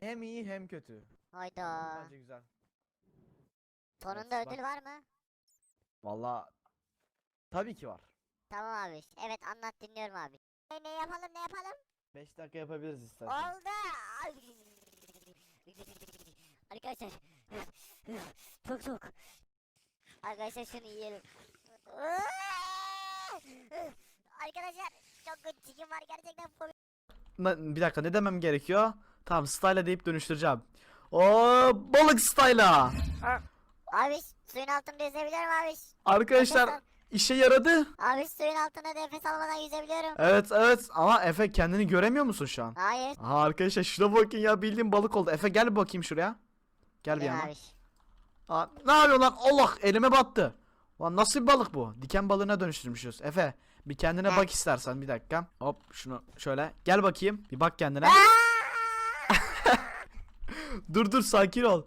hem iyi hem kötü. Hayda. Bence güzel. Sonunda Evet, ödül bak. var mı? Valla tabii ki var. Tamam abi. Evet anlat dinliyorum abi. Ne, ne yapalım ne yapalım? 5 dakika yapabiliriz istersen. Oldu. Arkadaşlar. Çok soğuk. Arkadaşlar şunu yiyelim. Arkadaşlar çok kötü çekim var gerçekten fobi. Na- bir dakika ne demem gerekiyor? Tamam style'a deyip dönüştüreceğim. Oo balık style'a. Abi suyun altında yüzebiliyorum abi. Arkadaşlar Nefes al. işe yaradı. Abi suyun altında nefes almadan yüzebiliyorum. Evet evet ama Efe kendini göremiyor musun şu an? Hayır. Aha arkadaşlar şuna bakın ya bildiğin balık oldu. Efe gel bakayım şuraya. Gel bir Biliyorum yana. abi. Aa, ne yapıyorsun lan? Allah elime battı. Lan nasıl bir balık bu? Diken balığına dönüştürmüşüz. Efe bir kendine bak istersen bir dakika. Hop şunu şöyle. Gel bakayım. Bir bak kendine. Dur dur sakin ol.